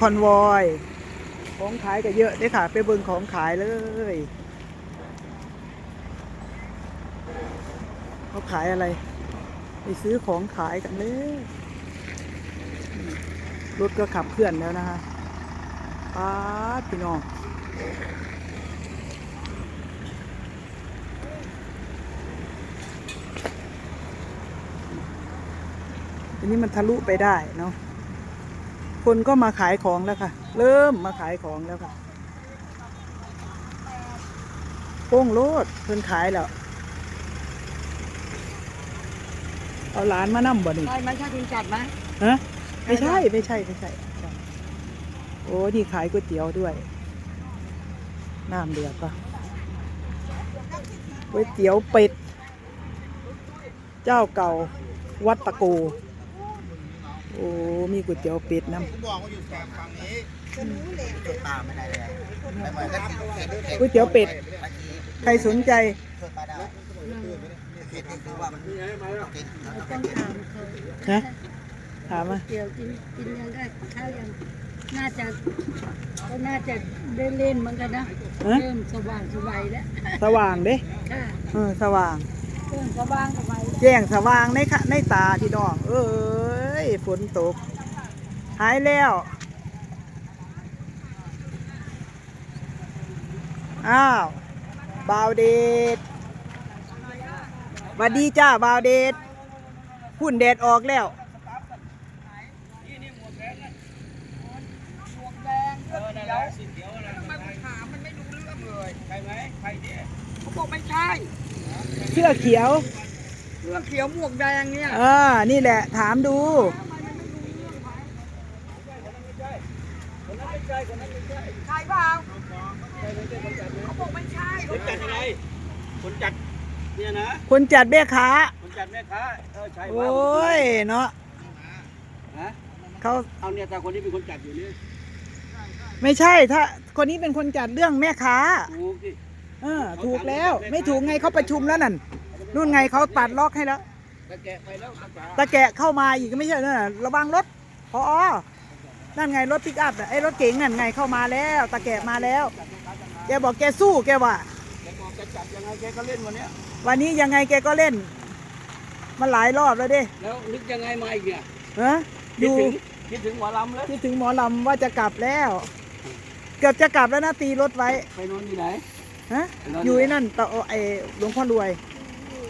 คอนวอยของขายก็เยอะด้ค่ะ ไปเบิ่งของขายเลยเขาขายอะไร ไปซื้อของขายกันเลยรถก็ขับเคลื่อนแล้วนะคะป้าพี่น้องอันนี้มันทะลุไปได้เนาะ คนก็มาขายของแล้วค่ะ เริ่มมาขายของแล้วค่ะโป้งโลดเพิ่นขายแล้ว เอาหลานมานั่มบ่นี่ใช่ไหมใช่คุณจัดไหมฮะไม่ใช่ไม่ใช่ไม่ใช่ โอ้นี่ขายก๋วยเตี๋ยวด้วย น้ำเดือดปะก๋วยเตี๋ยวเป็ด เจ้าเก่าวัดตะโกโอ้มีก๋วยเตี๋ยวเป็ดน้ำผมบอกว่าอยู่ฝั่งนี้จุดตามไม่ได้เลยไม่เหมือนกันก๋วยเตี๋ยวเป็ด ใครสนใจช่วยป้าได้เหตุคือว่ามันติดแล้วก็ต้องถามเขาฮะถามมาเดี๋ยวกินกินยังได้ข้าวยังน่าจะก็น่าจะได้เล่นเหมือนกันนะฮะเริ่มสว่างสบายแล้วสว่างเด้ค่ะเออสว่างเริ่มสว่างสบายแล้วแจ้งสว่างในค่ะในตาพี่น้องเอ้ย ฝนตก หายแล้ว อ้าวบาวเดดหวัดดีจ้าบาวเดดหุ่นแดดออกแล้วเขาบอกไม่ใช่ เสื้อเขียว เรื่องเขียวหมวกแดงเนี่ยเออ นี่แหละ ถามดู ใช่เปล่าเขาบอกไม่ใช่คนจัดยังไงคนจัดเนี่ยนะคนจัดแม่ค้า คนจัดแม่ค้าเออใช่โอว่า้ย เนาะฮะเขาเอาเนี่ยแต่คนนี้เป็นคนจัดอยู่นี่ไม่ใช่ถ้า คนนี้เป็นคนจัดเรื่องแม่ค้า ถูกสิเออ ถูกแล้ว ไม่ถูกไงเขาประชุมแล้วนั่น นู่นไงเขาตัดล็อกให้แล้ว ตะแกะไปแล้วตะจ๋าตะแกะเข้ามาอีกไม่ใช่นั่นน่ะระวังรถพอนั่นไงรถปิกอัพน่ะไอ้รถเก๋งนั่นไงเข้ามาแล้ว ตะแกะมาแล้ว แกบอกแกสู้แกว่า แกบอกจะจัดยังไงแกก็เล่นวันเนี้ยวันนี้ยังไงแกก็เล่น มันหลายรอบแล้วเด้แล้วนึกยังไงมาอีกเนี่ยฮะคิดดูถึงคิดถึงหมอลำเลยคิดถึงหมอลำว่าจะกลับแล้ว เกือบจะกลับแล้วนะตีรถไว้ไปนอนที่ไหน ฮะไปนอนอยู่ไอ้นั่นตะไอ้หลวงพ่อรวย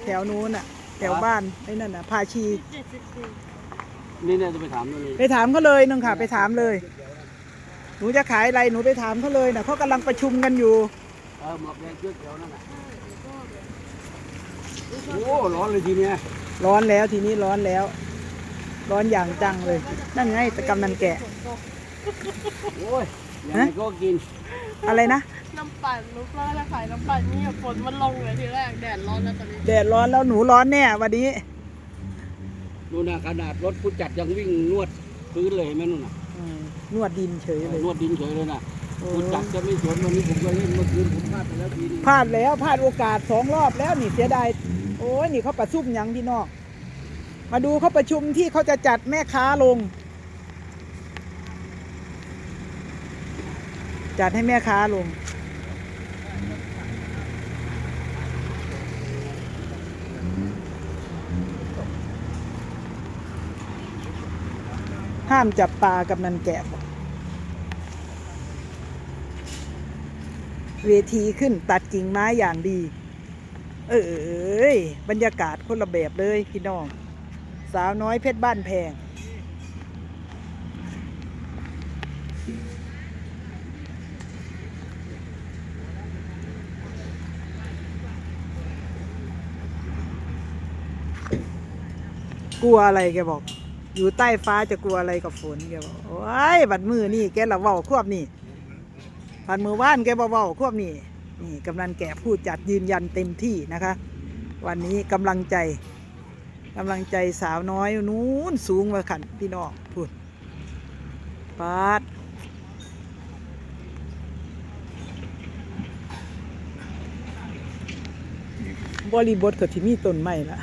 แถวนู้นน่ะ แถวบ้านไอ้นั่นน่ะพาชี นี่เนี่ยจะไปถามนู่นนี่ไปถามเขาเลยนึงค่ะ ไปถามเลย หนูจะขายอะไรหนูไปถามเขาเลยนะเขากำลังประชุมกันอยู่ เออหมอกแดงเชือกเขียวนั่นน่ะโอ้ร้อนเลยทีเนี้ยร้อนแล้วทีนี้ร้อนแล้ว ร้อนอย่างจังเลย นั่นไงตะกำนันแกะ โอ้ย ยังไงก็กิน อะไรนะ น้ำปั่นลูกร้อนแล้วขายน้ำปั่นนี่ฝนมันลงเลยทีแรกแดดร้อนแล้วตอนนี้แดดร้อนแล้วหนูร้อนแน่วันนี้นู่นน่ะขนาดรถผู้จัดยังวิ่งนวดพื้นเลยเห็นไหมนู่นน่ะอืมนวดดินเฉยเลยนวดดินเฉยเลยน่ะโอ้ผู้จัดจะไม่สนวันนี้ผมก็เล่นเมื่อคืนผมพลาดไปแล้วทีนึงพลาดแล้วพลาดโอกาสสองรอบแล้วนี่เสียดายโอ้ยนี่เขาประชุมหยังพี่น้องมาดูเขาประชุมที่เขาจะจัดแม่ค้าลง จัดให้แม่ค้าลงห้ามจับปลากับนันแกะบเวทีขึ้นตัดกิ่งไม้อย่างดี เอ้ยบรรยากาศคนละแบบเลยพี่น้อง สาวน้อยเพชรบ้านแพง กลัวอะไรแกบอก อยู่ใต้ฟ้าจะกลัวอะไรกับฝนแกบอกโอ้ยบัดมือนี่แกละเว้าควบนี่บัดมือว่านแกบ่เว้าควบนี่นี่กำนันแก่พูดจัดยืนยันเต็มที่นะคะ วันนี้กำลังใจกำลังใจสาวน้อยนู้นสูงกว่าขันพี่น้องพูดปาดบริบทก็ที่มีต้นไม้ละ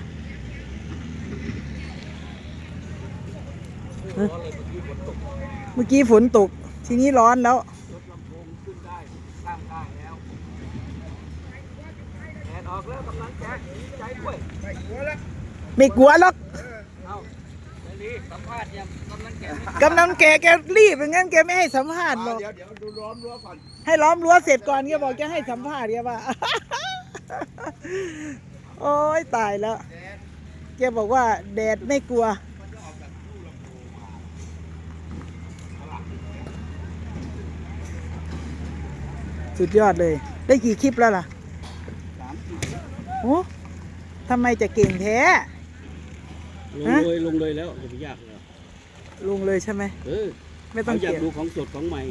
เมื่อกี้ฝนตก ทีนี้ร้อนแล้วรถลำโพงขึ้นได้ตั้งได้แล้วแดดออกแล้วกำลังแจ๊กใจด้วยไม่กลัวหรอกเอาเดี๋ยวนี้สัมภาษณ์ยังกำลังแจ๊กกำนันแกแกรีบอย่างงั้นแกไม่ให้สัมภาษณ์หรอกเดี๋ยวเดี๋ยวดูล้อมรั้วก่อนให้ล้อมรั้วเสร็จก่อนแกบอกจะให้สัมภาษณ์แกว่าโอ้ยตายแล้วแกบอกว่าแดดไม่กลัว สุดยอดเลย ได้กี่คลิปแล้วล่ะสามสิบโอ้ทำไมจะเก่งแท้ ลงฮะเลยลงเลยแล้วอย่าไปยากเลยลงเลยใช่ไหมเออไม่ต้องเขาอยากเก่งดูของสดของใหม่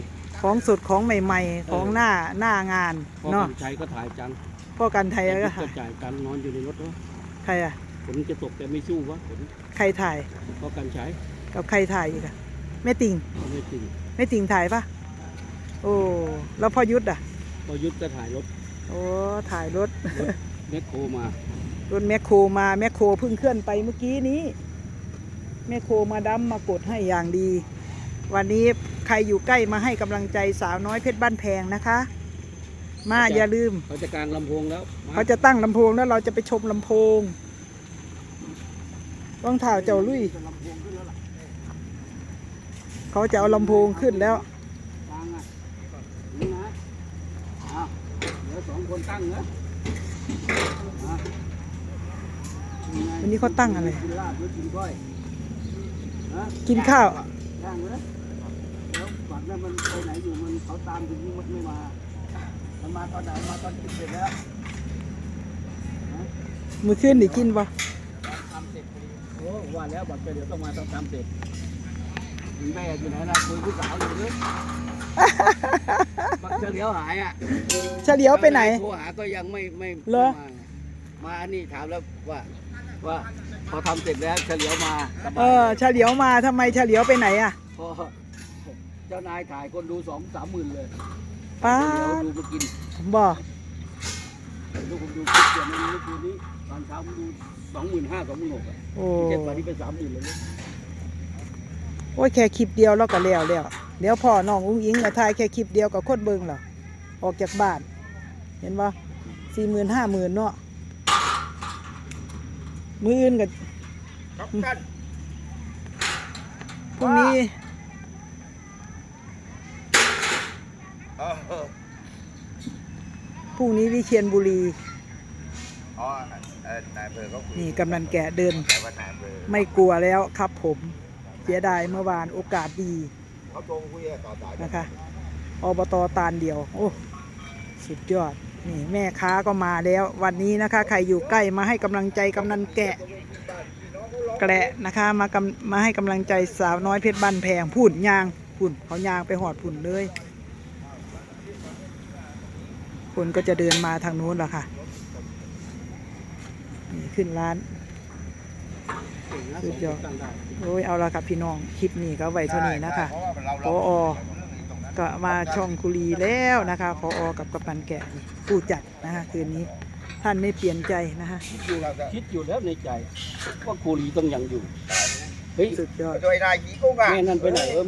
ของสดของใหม่ ๆ ของหน้าหน้างานพ่อเนาะกันชัยก็ถ่ายจังพ่อกันไทยก็จะถ่ายจ่ายตังค์นอนอยู่ในรถวะใครอะฝนจะตกแต่ไม่สู้วะฝนใครถ่ายพ่อกันชัยกับใครถ่ายอีกอะแม่ติงไม่จริง แม่ติงถ่ายปะโอ้แล้วพ่อยุทธอะ พอยุทธก็ถ่ายรถโอ้ถ่ายรถแมคโครมารถแมคโครมาแมคโครเพิ่งเคลื่อนไปเมื่อกี้นี้ แมคโครมาดำมากดให้อย่างดี วันนี้ใครอยู่ใกล้มาให้กำลังใจสาวน้อยเพชรบ้านแพงนะคะ มาอย่าลืมเขาจะกลางลำโพงแล้วมาเขาจะตั้งลำโพงแล้วเราจะไปชมลำโพงต้องถ่าวเจ้าลุยจะลำโพงขึ้นแล้วล่ะเขาจะเอาลำโพงขึ้นแล้ว กลางอะนี่นะอ้าวเดี๋ยวส องคนตั้งนะอะไงวันนี้เขาตั้งอะไร กินลาบหรือกินก้อยฮะกินข้าวย่างเลยแล้วฝันนั้นมันไปไหนอยู่มันเขาตามถึงนี่มันไม่มา มันมาตอนไหนมาตอนกินเสร็จแล้วมือขึ้นได้กินปะทำเสร็จพอดีโอ้ว่าแล้วบัตรเดี๋ยวต้องมาต้องทำเสร็จแม่อยู่ไหนล่ะคุยผู้สาวอยู่หรือ บักเฉลียวหายอะเฉลียวไปไหน โทรหาก็ยังไม่ไม่เหรอ ไม่มามาอันนี้ถามแล้วว่า ว่าพอทำเสร็จแล้วเฉลียวมาสบายเออเฉลียวมาทำไมเฉลียวไปไหนอะพอเจ้านายถ่ายคนดูสองสามหมื่นเลยป้าเฉลียวดดูมากินบ่ดูผมดูคลิปเดียวมันเมื่อคืนนี้ตอนเช้าผมดูสองหมื่นห้าสองหมื่นหกอะโอ้เจ็ดวันนี้เป็นสามหมื่นเลยนะโอ้ยแค่คลิปเดียวแล้วก็แล้วแล้ว เดี๋ยวพ่อน้องอุ้งอิงก็ถ่ายแค่คลิปเดียวกับคนเบิ่งเหรอออกจากบ้าน เห็นปะสี่หมื่นห้าหมื่นเนาะมืออื่นกับครับกันพรุ่งนี้เออเออพรุ่งนี้วิเชียนบุรีอ๋อเออนายอำเภอเขาคุยนี่กำนันแกะเดินแต่ว่านายอำเภอไม่กลัวแล้วครับผม เสียดายเมื่อวานโอกาสดี นะคะอบตตาลเดียว โอ้สุดยอด นี่แม่ค้าก็มาแล้ว วันนี้นะคะ ใครอยู่ใกล้มาให้กำลังใจกำนันแกะ แกะนะคะมากำมาให้กำลังใจสาวน้อยเพชรบ้านแพงพูดยางพุ่นเขายางไปหอดพุ่นเลยคนก็จะเดินมาทางนู้นแหละค่ะ นี่ขึ้นร้าน สุดยอดสงคนตั้งได้โอ้ยเอาละครับพี่น้องคลิปนี้ก็ไว้เท่านี้นะคะเพราะว่าเราพอเราก็มาช่องคุรีแล้วนะคะพออกับกัปตันแกะนี่ผู้จัดนะคะคืนนี้ท่านไม่เปลี่ยนใจนะคะอยู่คิดอยู่แล้วในใจว่าคูรีต้องยังอยู่เฮ้ยสุดยอดโดยนายผีกุ้งอะแม่นั่นไปไหนเออ